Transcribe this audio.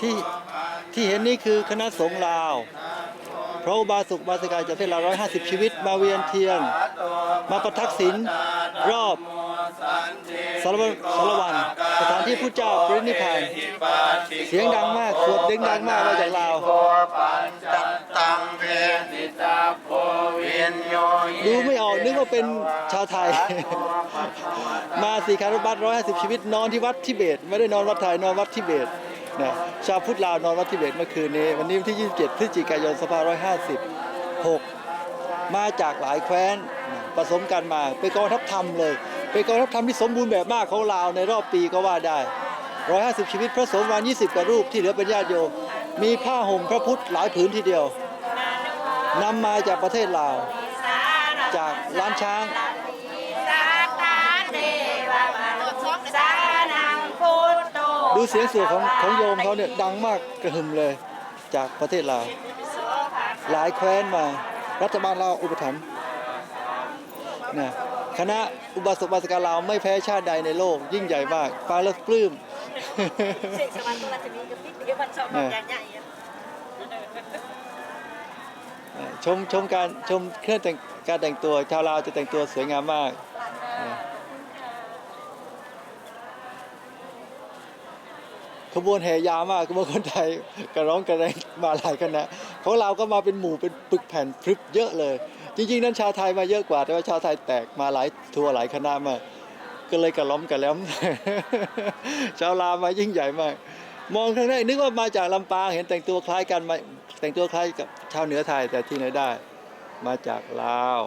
ที่ที่เห็นนี่คือคณะสงฆ์ลาว พระอุบาสกบาสิกาจากประเทศลาวร้อยห้าสิบชีวิต มาเวียนเทียน มาประทักษิณรอบสารวันสารวันสถานที่ผู้เจ้าปรินิพพานเสียงดังมากสวดเสียงดังมากมาจากลาวดูไม่ออกนึกว่าเป็นชาวไทย มาสี่คารบัตร้อยห้าสิบชีวิตนอนที่วัดทิเบต ไม่ได้นอนวัดไทยนอนวัดทิเบต นะชาวพุทธลาวนอนวัดทิเบตเมื่อคืนนี้ วันนี้วันที่ 27 พฤศจิกายน 2556 มาจากหลายแคว้นผสมกันมา เป็นกองทัพธรรมเลย เป็นกองทัพธรรมที่สมบูรณ์แบบมากของลาวในรอบปีก็ว่าได้ 150 ชีวิตพระสงฆ์ประมาณ20 กว่ารูปที่เหลือเป็นญาติโยม มีผ้าห่มพระพุทธหลายผืนทีเดียวนำมาจากประเทศลาว จากร้านช้าง ดูเสียงสวดของของโยมเขาเนี่ยดังมากกระหึ่มเลยจากประเทศลาวหลายแคว้นมา รัฐบาลลาวอุปถัมภ์นะคณะอุบาสกอุบาสิกาลาวไม่แพ้ชาติใดในโลก ยิ่งใหญ่มากฟังแล้วปลื้มเสกสวรรค์ตัวราชนีกับพิษเดี๋ยวมันชอบใหญ่ๆอะชมชมการชมเครื่องแต่งการแต่งตัวชาวลาวจะแต่งตัวสวยงามมากนะ ขบวนแห่ยาวมากขบวนคนไทยกระร้องกระแรงมาหลายคณะของเราก็มาเป็นหมู่เป็นปึกแผ่นพรึบเยอะเลย จริง ๆ นั้นชาวไทยมาเยอะกว่า แต่ว่าชาวไทยแตกมาหลายทัวร์หลายคณะมากก็เลยกระล้อมกระแล้มชาวลาวมายิ่งใหญ่มาก มองครั้งแรกนึกว่ามาจากลำปางเห็นแต่งตัวคล้ายกันมาแต่งตัวคล้ายกับชาวเหนือไทยแต่ที่ไหนได้ มาจากลาว